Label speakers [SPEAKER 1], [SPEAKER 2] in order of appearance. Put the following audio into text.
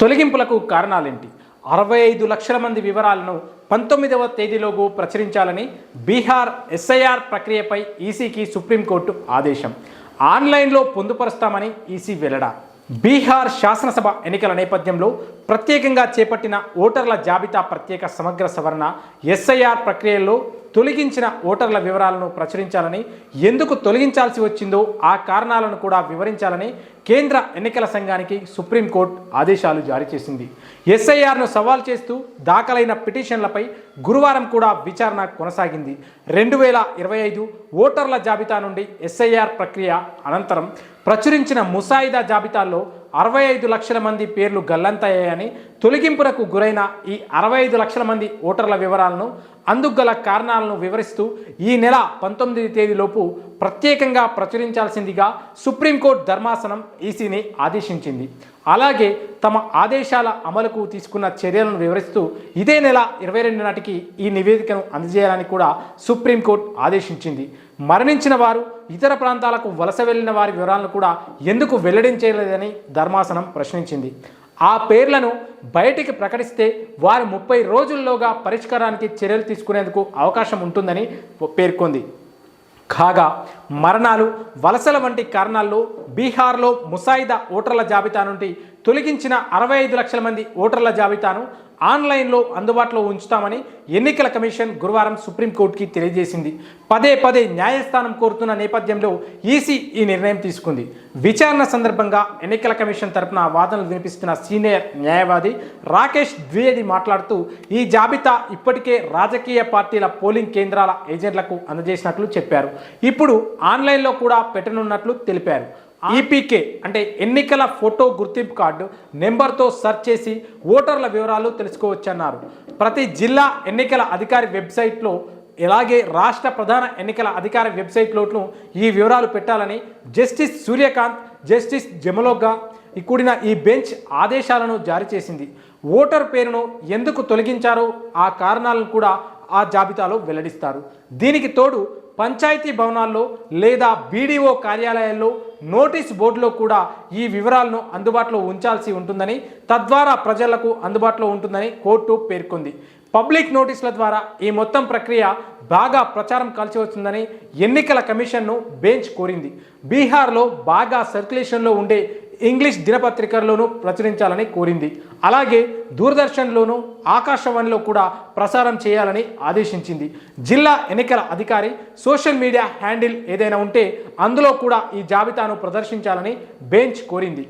[SPEAKER 1] తొలగింపులకు కారణాలేంటి? అరవై ఐదు లక్షల మంది వివరాలను పంతొమ్మిదవ తేదీలోపు ప్రచురించాలని బీహార్ ఎస్ఐఆర్ ప్రక్రియపై ఈసీకి సుప్రీంకోర్టు ఆదేశం. ఆన్లైన్లో పొందుపరుస్తామని ఈసీ వెల్లడా. బీహార్ శాసనసభ ఎన్నికల నేపథ్యంలో ప్రత్యేకంగా చేపట్టిన ఓటర్ల జాబితా ప్రత్యేక సమగ్ర సవరణ ఎస్ఐఆర్ ప్రక్రియలో తొలగించిన ఓటర్ల వివరాలను ప్రచురించాలని ఎందుకు తొలగించాల్సి వచ్చిందో ఆ కారణాలను కూడా వివరించాలని కేంద్ర ఎన్నికల సంఘానికి సుప్రీంకోర్టు ఆదేశాలు జారీ చేసింది. ఎస్ఐఆర్ను సవాల్ చేస్తూ దాఖలైన పిటిషన్లపై గురువారం కూడా విచారణ కొనసాగింది. రెండు వేల ఇరవై ఐదు ఓటర్ల జాబితా నుండి ఎస్ఐఆర్ ప్రక్రియ అనంతరం ప్రచురించిన ముసాయిదా జాబితాల్లో అరవై ఐదు లక్షల మంది పేర్లు గల్లంతయ్యాయని తొలగింపునకు గురైన ఈ అరవై ఐదు లక్షల మంది ఓటర్ల వివరాలను అందుగల కారణాలను వివరిస్తూ ఈ నెల పంతొమ్మిది తేదీలోపు ప్రత్యేకంగా ప్రచురించాల్సిందిగా సుప్రీంకోర్టు ధర్మాసనం ఈసీని ఆదేశించింది. అలాగే తమ ఆదేశాల అమలుకు తీసుకున్న చర్యలను వివరిస్తూ ఇదే నెల ఇరవై రెండు నాటికి ఈ నివేదికను అందజేయాలని కూడా సుప్రీంకోర్టు ఆదేశించింది. మరణించిన వారు ఇతర ప్రాంతాలకు వలస వెళ్ళిన వారి వివరాలను కూడా ఎందుకు వెల్లడించలేదని ధర్మాసనం ప్రశ్నించింది. ఆ పేర్లను బయటికి ప్రకటిస్తే వారు ముప్పై రోజుల్లోగా పరిష్కారానికి చర్యలు తీసుకునేందుకు అవకాశం ఉంటుందని పేర్కొంది. కాగా మరణాలు వలసల వంటి కారణాల్లో బీహార్లో ముసాయిదా ఓటర్ల జాబితా నుండి తొలగించిన అరవై ఐదు లక్షల మంది ఓటర్ల జాబితాను ఆన్లైన్లో అందుబాటులో ఉంచుతామని ఎన్నికల కమిషన్ గురువారం సుప్రీంకోర్టుకి తెలియజేసింది. పదే పదే న్యాయస్థానం కోరుతున్న నేపథ్యంలో ఈసీ ఈ నిర్ణయం తీసుకుంది. విచారణ సందర్భంగా ఎన్నికల కమిషన్ తరపున వాదనలు వినిపిస్తున్న సీనియర్ న్యాయవాది రాకేష్ ద్వివేది మాట్లాడుతూ ఈ జాబితా ఇప్పటికే రాజకీయ పార్టీల పోలింగ్ కేంద్రాల ఏజెంట్లకు అందజేసినట్లు చెప్పారు. ఇప్పుడు ఆన్లైన్లో కూడా పెట్టనున్నట్లు తెలిపారు. ఈపీకే అంటే ఎన్నికల ఫోటో గుర్తింపు కార్డు నెంబర్తో సెర్చ్ చేసి ఓటర్ల వివరాలు తెలుసుకోవచ్చన్నారు. ప్రతి జిల్లా ఎన్నికల అధికారి వెబ్సైట్లో ఇలాగే రాష్ట్ర ప్రధాన ఎన్నికల అధికారి వెబ్సైట్లోను ఈ వివరాలు పెట్టాలని జస్టిస్ సూర్యకాంత్ జస్టిస్ జమలోగా కూడిన ఈ బెంచ్ ఆదేశాలను జారీ చేసింది. ఓటర్ పేరును ఎందుకు తొలగించారో ఆ కారణాలను కూడా ఆ జాబితాలో వెల్లడిస్తారు. దీనికి తోడు పంచాయతీ భవనాల్లో లేదా బీడీఓ కార్యాలయాల్లో నోటీస్ బోర్డులో కూడా ఈ వివరాలను అందుబాటులో ఉంచాల్సి ఉంటుందని తద్వారా ప్రజలకు అందుబాటులో ఉంటుందని కోర్టు పేర్కొంది. పబ్లిక్ నోటీసుల ద్వారా ఈ మొత్తం ప్రక్రియ బాగా ప్రచారం కలిసి వస్తుందని ఎన్నికల కమిషన్ను బెంచ్ కోరింది. బీహార్లో బాగా సర్క్యులేషన్లో ఉండే ఇంగ్లీష్ దినపత్రికల్లోనూ ప్రచురించాలని కోరింది. అలాగే దూరదర్శన్లోనూ ఆకాశవాణిలో కూడా ప్రసారం చేయాలని ఆదేశించింది. జిల్లా ఎన్నికల అధికారి సోషల్ మీడియా హ్యాండిల్ ఏదైనా ఉంటే అందులో కూడా ఈ జాబితాను ప్రదర్శించాలని బెంచ్ కోరింది.